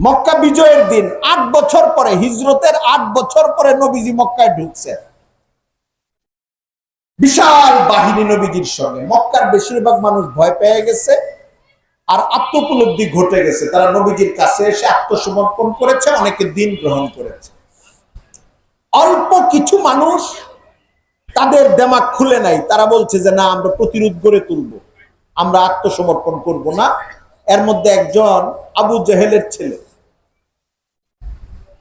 মক্কা বিজয়ের দিন, আট বছর পরে, হিজরতের আট বছর পরে নবীজি মক্কায় ঢুকছে বিশাল বাহিনী নবীজির সঙ্গে। মক্কার বেশিরভাগ মানুষ ভয় পেয়ে গেছে আর আত্মোপলব্ধি ঘটে গেছে। তারা নবীজির কাছে এসে আত্মসমর্পণ করেছে, অনেকে দিন গ্রহণ করেছে। অল্প কিছু মানুষ তাদের দেমাগ খুলে নাই। তারা বলছে যে, না, আমরা প্রতিরোধ গড়ে তুলব। আমরা আত্মসমর্পণ করব না। এর মধ্যে একজন আবু জেহেলের ছেলে।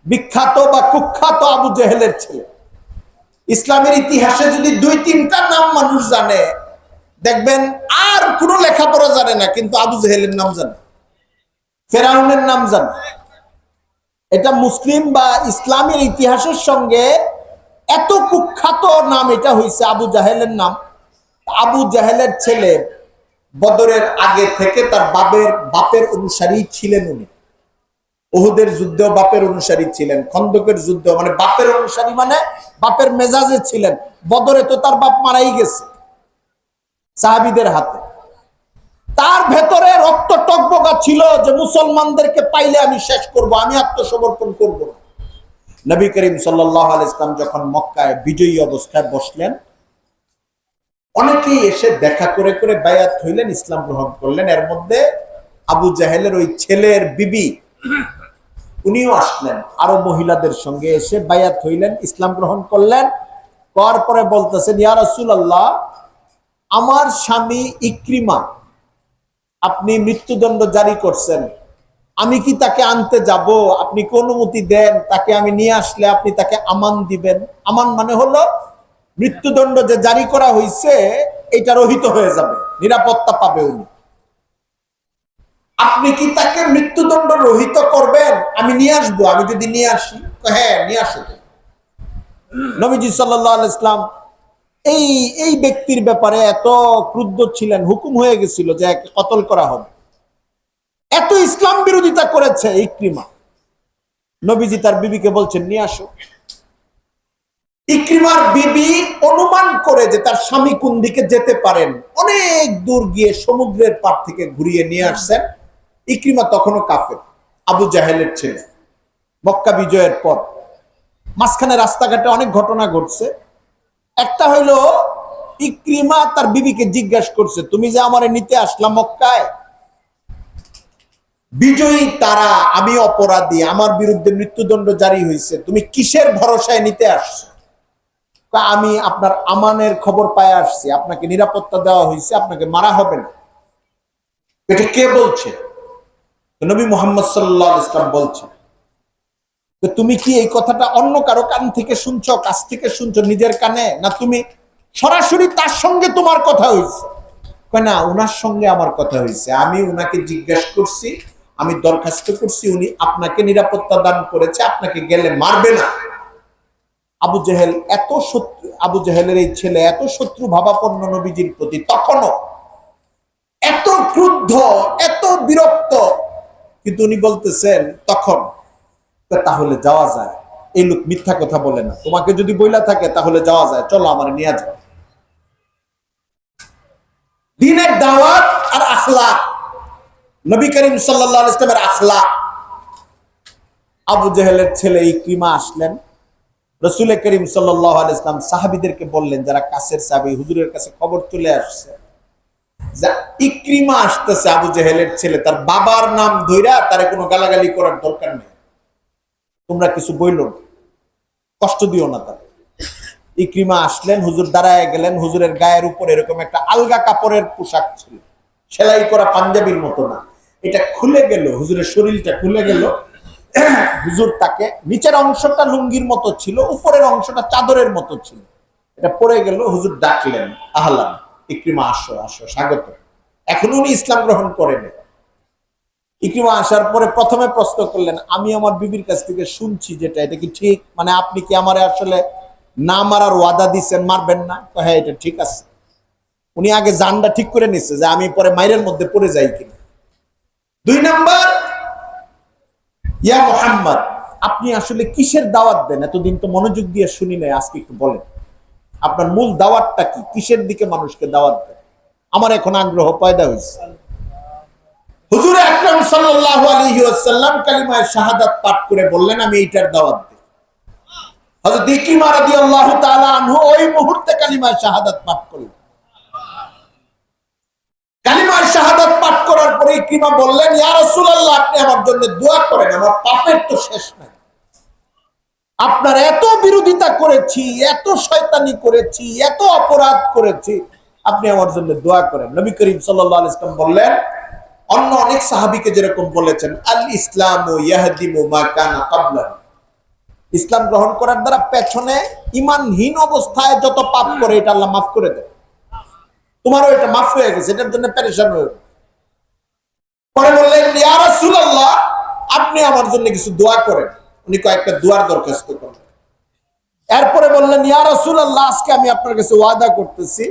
বিখ্যাত বা কুখ্যাত আবু জেহেলের ছেলে। ইসলামের ইতিহাসে যদি দুই, তিনটা নাম মানুষ জানে, দেখবেন আর কোনো লেখাপড়া জানে না, কিন্তু আবু জেহেলের নাম জানে। ফেরাউনের নাম জানে। এটা মুসলিম বা ইসলামের ইতিহাসের সঙ্গে এত কুখ্যাত নাম, এটা হয়েছে আবু জাহেলের নাম। আবু জাহেলের ছেলে বদরের আগে থেকে তার বাপের বাপের অনুসারী ছিলেন উনি। ওহুদের যুদ্ধেও বাপের অনুসারী ছিলেন, খন্দকের যুদ্ধ মানে বাপের অনুসারী মানে বাপের মেজাজে ছিলেন। বদরে তো তার বাপ মারাই গেছে, সাহাবিদের হাতে। তার ভেতরে রক্ত টকবকা ছিল যে মুসলমানদেরকে পাইলে আমি শেষ করব, আমি আত্মসমর্পণ করব নবী করিম সাল্লাহ ইসলাম যখন মক্কায় বিজয়ী অবস্থায় বসলেন অনেকেই এসে দেখা করে করে বায়াত হইলেন, ইসলাম গ্রহণ করলেন। এর মধ্যে আবু জাহেলের ওই ছেলের বিবি, উনিও আসলেন। আরও মহিলাদের সঙ্গে এসে বায়াত হইলেন, ইসলাম গ্রহণ করলেন। করার পরে বলতেছেন, ইয়া রাসূলুল্লাহ, আমার স্বামী ইক্রিমা, আপনি মৃত্যুদণ্ড জারি করছেন। আমি কি তাকে আনতে যাব? আপনি কি অনুমতি দেন? তাকে আমি নিয়ে আসলে আপনি তাকে আমান দিবেন। আমান মানে হলো মৃত্যুদণ্ড যে জারি করা হয়েছে এটা রহিত হয়ে যাবে, নিরাপত্তা পাবে উনি। আপনি কি তাকে মৃত্যুদণ্ড রহিত করবেন? আমি নিয়ে আসব, আমি যদি নিয়ে আসি হ্যাঁ নিয়ে আসো। নবীজি সাল্লাহ ইসলাম এই এই ব্যক্তির ব্যাপারে এত ক্রুদ্ধ ছিলেন, হুকুম হয়ে গেছিল যে একে কতল করা হবে। এত ইসলাম বিরোধিতা করেছে ইক্রিমা নবীজি তার বিবিকে বলছেন, নিয়ে আসো। ইক্রিমার বিবি অনুমান করে যে তার স্বামী কোন দিকে যেতে পারেন। অনেক দূর গিয়ে সমুদ্রের পার থেকে ঘুরিয়ে নিয়ে আসছেন। ইক্রিমা তখনও কাফের, আবু জাহেলের ছেলে। মক্কা বিজয়ের পর মাঝখানে রাস্তাঘাটে অনেক ঘটনা ঘটছে। একটা হইল, ইক্রিমা তার বিবিকে জিজ্ঞাসা করছে, তুমি যে আমারে নিতে আসলাম মক্কায়? বিজয়ী তারা, আমি অপরাধী, আমার বিরুদ্ধে মৃত্যুদণ্ড জারি হয়েছে তুমি কিসের ভরসায় নিতে আসছো? আমি আপনার আমানের খবর পায় আসছি। আপনাকে নিরাপত্তা দেওয়া হয়েছে, আপনাকে মারা হবে না। এটা কে বলছে? নবী মোহাম্মদ সাল্লাহ ইসলাম বলছেন তো তুমি কি এই কথাটা অন্য কারও কান থেকে শুনছো, কাছ থেকে শুনছো, নিজের কানে? না তুমি সরাসরি তার সঙ্গে তোমার কথা হয়েছে? না, উনার সঙ্গে আমার কথা হয়েছে। আমি উনাকে জিজ্ঞেস করছি, আমি দরখাস্ত করছি, উনি আপনাকে নিরাপত্তা দান করেছে, আপনাকে গেলে মারবে না। আবু জেহেল এত শত্রু আবু জেহেলের এই ছেলে এত শত্রু ভাবাপন্ন নবীজির প্রতি তখনও এত ক্রুদ্ধ, এত বিরক্ত। কিন্তু উনি বলতেছেন, তখন তাহলে যাওয়া যায়। এই লোক মিথ্যা কথা বলে না। তোমাকে যদি বইলা থাকে তাহলে যাওয়া যায়। চলো আমার নিয়ে যাও। দিনের দাওয়াত আর আখলাক। নবী করিম সাল্লাহ ইসলামের আখলাক। আবু জেহেলের ছেলে ইক্রিমা আসলেন। রসুল করিম সাল্লাহ সাহাবিদেরকে বললেন, যারা কাছের সাহাবি, হুজুরের কাছে খবর চলে আসছে, যে ইক্রিমা আসতেছে আবু ছেলে, তার বাবার নাম ধইরা তারে কোনো গালাগালি করার দরকার নেই। তোমরা কিছু বইল কষ্ট দিও না তার ইক্রিমা আসলেন, হুজুর দাঁড়ায় গেলেন, হুজুরের গায়ের উপর এরকম একটা আলগা কাপড়ের পোশাক ছিল। সেলাই করা পাঞ্জাবির মতো না। এটা খুলে গেল, হুজুরের শরীরটা খুলে গেল হুজুর তাকে নিচের অংশটা লুঙ্গির মতো ছিল, উপরের অংশটা চাদরের মতো ছিল। এটা পড়ে গেল, হুজুর ডাকলেন, আহলান, ইক্রিমা আসো আসো, স্বাগত। এখন উনি ইসলাম গ্রহণ করেন ইক্রিমা আসার পরে প্রথমে প্রশ্ন করলেন, আমি আমার বিবির কাছ থেকে শুনছি যেটা, এটা কি ঠিক? মানে আপনি কি আমার আসলে না মারার ওয়াদা দিচ্ছেন মারবেন না? তো হ্যাঁ এটা ঠিক আছে। উনি আগে জানটা ঠিক করে নিচ্ছে যে আমি পরে মাইরের মধ্যে পড়ে যাই কিনা। দুই নাম্বার ইয়া মোহাম্মদ, আপনি আসলে কিসের দাওয়াত দেন? এতদিন তো মনোযোগ দিয়ে শুনি নাই, আজকে একটু বলেন। আপনার মূল দাওয়াতটা কি? কিসের দিকে মানুষকে দাওয়াত দেন? আমার এখন আগ্রহ পয়দা হয়েছে হুজুর কালিমায়ে শাহাদাত পাঠ করে বললেন, আমি এইটার দাওয়াত ওই মুহূর্তে শাহাদাত পাঠ শাহাদাত পাঠ করার পরে ইকরিমা বললেন, ইয়া রাসূলুল্লাহ, আপনি আমার জন্য দোয়া করেন, আমার পাপের তো শেষ নাই। আপনার এত বিরোধিতা করেছি, এত শয়তানি করেছি, এত অপরাধ করেছি, আপনি আমার জন্য দোয়া করেন। নবী করিম সাল্লাল্লাহু আলাইহি ওয়াসাল্লাম বললেন, অন্য অনেক সাহাবীকে যেরকম বলেছেন, আল ইসলাম ও ইয়াহদিমু মা কানা ক্বাবলাহু ইসলাম গ্রহণ করার দ্বারা পেছনে ইমানহীন অবস্থায় যত পাপ করে, এটা আল্লাহ মাফ করে দেয় তোমারও এটা মাফ হয়ে গেছে, এটার জন্য পেরেশান হয়ে। পরে বললেন আপনি আমার জন্য কিছু দোয়া করেন। উনি কয়েকটা দোয়ার দরখাস্ত করলেন। এরপরে বললেন, ইয়া রাসূলুল্লাহ, আজকে আমি আপনার কাছে ওয়াদা করতেছি,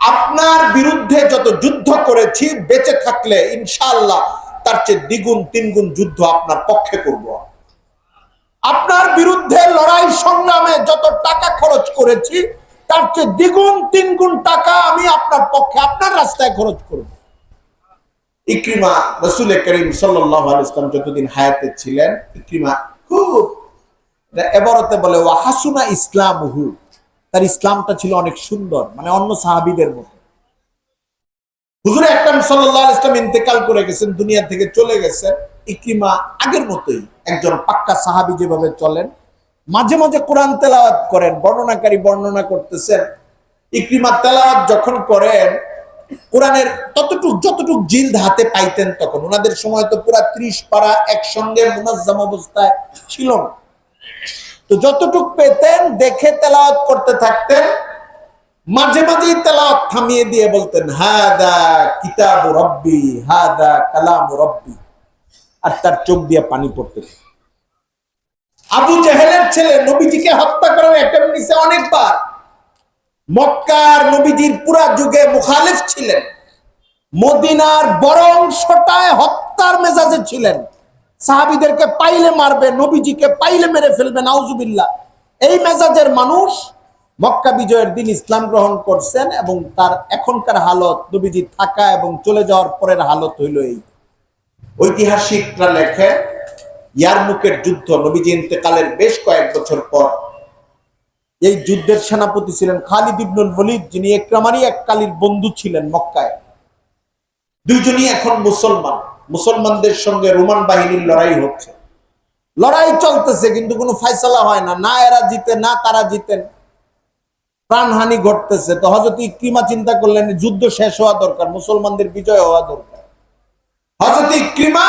আপনার বিরুদ্ধে যত যুদ্ধ করেছি, বেঁচে থাকলে ইনশাআল্লাহ তার চেয়ে দ্বিগুণ, তিনগুণ যুদ্ধ আপনার পক্ষে করব। আপনার বিরুদ্ধে লড়াই সংগ্রামে যত টাকা খরচ করেছি, তার চেয়ে দ্বিগুণ, তিনগুণ টাকা আমি আপনার পক্ষে, আপনার রাস্তায় খরচ করব। ইকরিমা রসুল করিম সাল্লাহ ইসলাম যতদিন হায়াতে ছিলেন, ইকরিমা খুব এবারতে বলে, ওয়া হাসুনা ইসলাম হু তার ইসলামটা ছিল অনেক সুন্দর মানে অন্য সাহাবিদের মতো। হুজুর সাল্লাল্লাহু আলাইহি ইসলাম ইন্তেকাল করে গেছেন, দুনিয়া থেকে চলে গেছেন, ইকরিমা আগের মতোই, একজন পাক্কা সাহাবী যেভাবে চলেন, মাঝে মাঝে কোরআন তেলাওয়াত করেন, বর্ণনাকারী বর্ণনা করতেছেন। ইকরিমা তেলাওয়াত যখন করেন কোরআনের ততটুক যতটুক জিলদ হাতে পাইতেন তখন। ওনাদের সময় তো পুরা ত্রিশ পারা একসঙ্গে মুনাজ্জাম অবস্থায় ছিল না। তো যতটুক পেতেন, দেখে তেলাওয়াত করতে থাকতেন, মাঝে মাঝেই তেলাওয়াত থামিয়ে দিয়ে বলতেন হা হাদা কিতাব রব্বি, হাদা কালাম রব্বি। আর তার চোখ দিয়ে পানি পড়তে থাকে। আবু জাহেলের ছেলে নবীজিকে হত্যা করার অ্যাটেম্প নিছে অনেকবার। মক্কার নবীজির পুরা যুগে মুখালিফ ছিলেন। মদিনার বড় অংশটায় হত্যার মেজাজে ছিলেন। সাহাবিদেরকে পাইলে মারবে, নবীজিকে পাইলে মেরে ফেলবে, নাউজুবিল্লাহ। এই মেজাজের মানুষ মক্কা বিজয়ের দিন ইসলাম গ্রহণ করছেন এবং তার এখনকার হালত নবীজি থাকা এবং চলে যাওয়ার পরের হালত হইল এই। ঐতিহাসিকরা লেখে, ইয়ারমুকের যুদ্ধ নবীজি ইন্তেকালের বেশ কয়েক বছর পর এই যুদ্ধের সেনাপতি ছিলেন খালিদ ইবনুল ওয়ালিদ, যিনি একরামারই এক কালীর বন্ধু ছিলেন মক্কায়। দুইজনই এখন মুসলমান। মুসলমানদের সঙ্গে রোমান বাহিনীর লড়াই হচ্ছে। লড়াই চলতেছে, কিন্তু কোনো ফাইসালা হয় না। না এরা জিতে, না তারা জিতেন প্রাণহানি ঘটতেছে। তো হজরত ইক্রিমা চিন্তা করলেন, যুদ্ধ শেষ হওয়া দরকার, মুসলমানদের বিজয় হওয়া দরকার। হজরত ইক্রিমা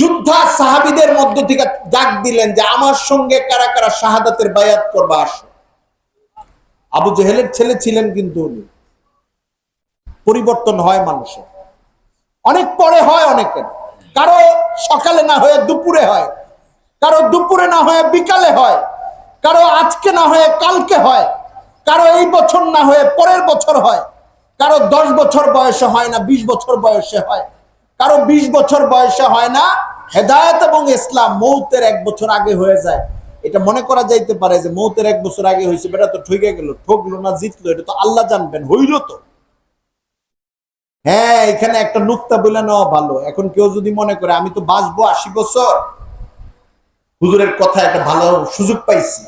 যোদ্ধা সাহাবিদের মধ্য থেকে ডাক দিলেন যে, আমার সঙ্গে কারা কারা শাহাদাতের বায়াত করবা, আসো। আবু জেহেলের ছেলে ছিলেন কিন্তু উনি। পরিবর্তন হয় মানুষের। অনেক পরে হয় অনেকের। কারও সকালে না হয়ে দুপুরে হয়। কারও দুপুরে না হয়ে বিকালে হয়। কারও আজকে না হয়ে কালকে হয়। কারও এই বছর না হয়ে পরের বছর হয়। কারও দশ বছর বয়সে হয় না, বিশ বছর বয়সে হয়। কারও বিশ বছর বয়সে হয় না হেদায়ত এবং ইসলাম মৌতের এক বছর আগে হয়ে যায়। এটা মনে করা যাইতে পারে যে মৌতের এক বছর আগে হয়েছে, বেটা তো ঠকে গেল, ঠকলো না, জিতলো, এটা তো আল্লাহ জানবেন, হইল তো। হ্যাঁ এখানে একটা নুক্তা বলে নেওয়া ভালো। এখন কেউ যদি মনে করে, আমি তো বাঁচবো আশি বছর। হুজুরের কথা একটা ভালো সুযোগ পাইছি।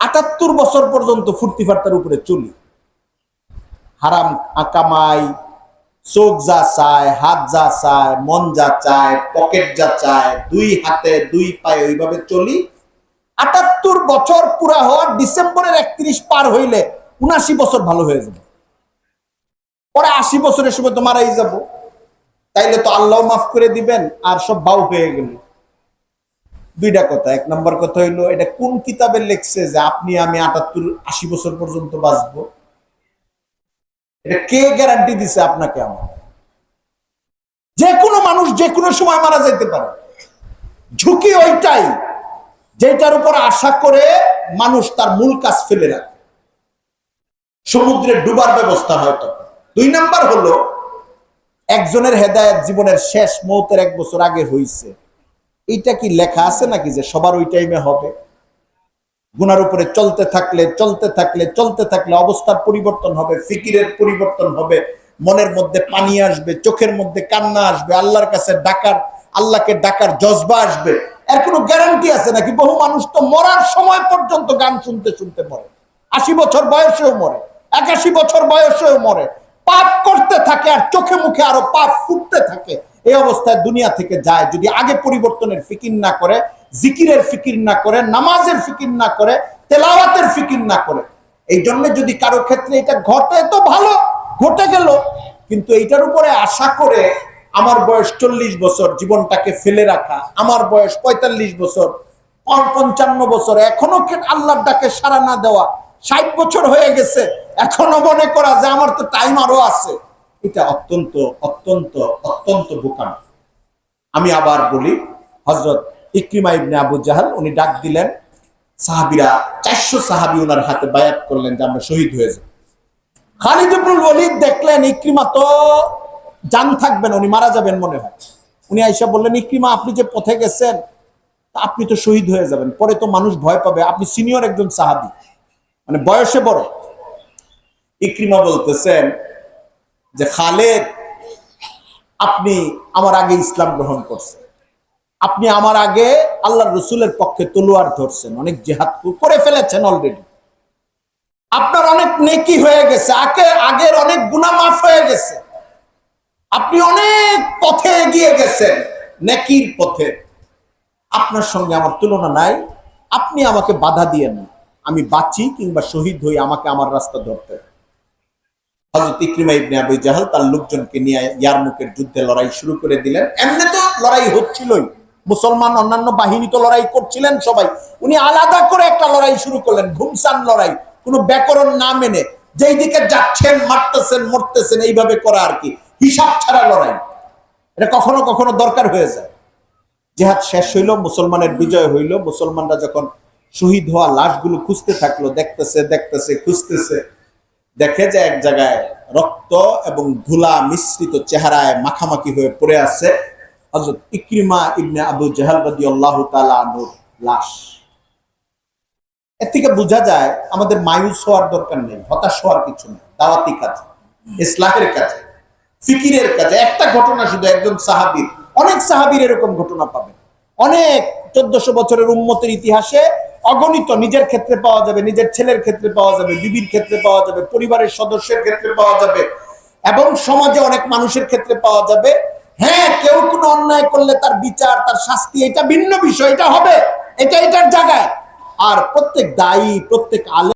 আটাত্তর বছর পর্যন্ত ফুর্তি ফার্তার উপরে চলি। হারাম কামাই চোখ যা চায়, হাত যা চায়, মন যা চায়, পকেট যা চায়, দুই হাতে, দুই পায়ে ওইভাবে চলি। আটাত্তর বছর পুরা হওয়ার ডিসেম্বরের একত্রিশ পার হইলে উনাশি বছর ভালো হয়ে যাবে। পরে আশি বছরের সময় তো মারাই যাব। তাইলে তো আল্লাহ মাফ করে দিবেন, আর সব বাউ হয়ে গেল। দুইটা কথা, এক নম্বর কথা হইল, এটা কোন কিতাবে লেখছে যে আপনি আমি আটাত্তর, আশি বছর পর্যন্ত বাঁচবো? কে গ্যারান্টি দিছে আপনাকে আমার? যে কোনো মানুষ যে কোনো সময় মারা যেতে পারে। ঝুঁকি ওইটাই, যেটার উপর আশা করে মানুষ তার মূল কাজ ফেলে রাখে। সমুদ্রে ডুবার ব্যবস্থা হয় তখন। দুই নাম্বার হলো, একজনের হেদায়ত জীবনের শেষ মৌতের এক বছর আগে হইছে। এটা কি লেখা আছে নাকি যে সবার ওই টাইমে হবে? গুনার উপরে চলতে থাকলে চলতে থাকলে চলতে থাকলে অবস্থার পরিবর্তন হবে, ফিকিরের পরিবর্তন হবে, মনের মধ্যে পানি আসবে, চোখের মধ্যে কান্না আসবে, আল্লাহর কাছে ডাকার, আল্লাহকে ডাকার জজবা আসবে। এর কোনো গ্যারান্টি আছে নাকি? বহু মানুষ তো মরার সময় পর্যন্ত গান শুনতে শুনতে মরে। আশি বছর বয়সেও মরে, একাশি বছর বয়সেও মরে। পাপ করতে থাকে আর চোখে মুখে আরও পাপ ফুটতে থাকে। এই অবস্থায় দুনিয়া থেকে যায়, যদি আগে পরিবর্তনের ফিকির না করে জিকিরের ফিকির না করে, নামাজের ফিকির না করে, তেলাওয়াতের ফিকির না করে। এই জন্য যদি কারও ক্ষেত্রে এটা ঘটে তো ভালো, ঘটে গেল। কিন্তু এইটার উপরে আশা করে আমার বয়স চল্লিশ বছর, জীবনটাকে ফেলে রাখা, আমার বয়স পঁয়তাল্লিশ বছর পঞ্চান্ন বছর, এখনও আল্লাহর ডাকে সাড়া না দেওয়া, ষাট বছর হয়ে গেছে, এখনও মনে করা যে আমার তো টাইম আরও আছে। এটা অত্যন্ত অত্যন্ত অত্যন্ত বোকাম। আমি আবার বলি হজরত ইকরিমা ইবনে আবু জাহাল, উনি ডাক দিলেন। সাহাবিরা চারশো সাহাবি ওনার হাতে বায়াত করলেন যে আমরা শহীদ হয়ে যাব। খালিদ ইবনুল ওয়ালিদ দেখলেন, ইকরিমা তো জান থাকবেন উনি মারা যাবেন মনে হয়। উনি আইসা বললেন, ইকরিমা, আপনি যে পথে গেছেন আপনি তো শহীদ হয়ে যাবেন, পরে তো মানুষ ভয় পাবে। আপনি সিনিয়র একজন সাহাবি মানে বয়সে বড়। ইকরিমা বলতেছেন যে, খালেদ, আপনি আমার আগে ইসলাম গ্রহণ করছেন। আপনি আমার আগে আল্লাহ রসুলের পক্ষে তলোয়ার ধরছেন, অনেক জেহাদ করে ফেলেছেন অলরেডি আপনার অনেক নেকি হয়ে গেছে, আগে, আগের অনেক গুনাহ মাফ হয়ে গেছে। আপনি অনেক পথে এগিয়ে গেছেন, নেকির পথে। আপনার সঙ্গে আমার তুলনা নাই, আপনি আমাকে বাধা দিয়েন না। আমি বাঁচি কিংবা শহীদ হই, আমাকে আমার রাস্তা ধরতে। তার লোকজনকে নিয়ে ইয়ারমুকের যুদ্ধে লড়াই শুরু করে দিলেন। এমনি তো লড়াই হচ্ছিলই। মুসলমান অন্যান্য বাহিনী তো লড়াই করছিলেন সবাই। উনি আলাদা করে একটা লড়াই শুরু করলেন, ঘুমসান লড়াই। কোনো ব্যাকরণ না মেনে যেই দিকে যাচ্ছেন, মারতেছেন, মরতেছেন, এইভাবে করা আর কি। হিসাব ছাড়া লড়াই। এটা কখনো কখনো দরকার হয়ে যায়। জেহাদ শেষ হইল, মুসলমানের বিজয় হইল। মুসলমানরা যখন শহীদ হওয়া লাশগুলো খুঁজতে থাকল, দেখতেছে দেখতেছে, খুঁজতেছে, দেখে যে এক জায়গায় রক্ত এবং ধুলা মিশ্রিত চেহারায় মাখামাখি হয়ে পড়ে আছে। হযরত ইকরিমা ইবনে আবু জাহাল রাদিয়াল্লাহু তাআলা আনহুর লাশ। এর থেকে বোঝা যায়, আমাদের মায়ুস হওয়ার দরকার নেই, হতাশ হওয়ার কিছু নেই, দাওয়াতি কাজে ইসলামের কাজে, ফিকিরের কাজে। একটা ঘটনা শুধু একজন সাহাবীর, অনেক সাহাবীর এরকম ঘটনা পাবেন। অনেক চোদ্দশো বছরের উন্মতের ইতিহাসে অগণিত নিজের ক্ষেত্রে পাওয়া যাবে, নিজের ছেলের ক্ষেত্রে পাওয়া যাবে, বিবির ক্ষেত্রে পাওয়া যাবে, পরিবারের সদস্যের ক্ষেত্রে পাওয়া যাবে, এবং সমাজে অনেক মানুষের ক্ষেত্রে পাওয়া যাবে। হ্যাঁ কেউ কোনো অন্যায় করলে তার বিচার, তার শাস্তি, এটা ভিন্ন বিষয়, এটা হবে, এটা এটার জায়গায়। আর প্রত্যেক দায়ী, প্রত্যেক আলে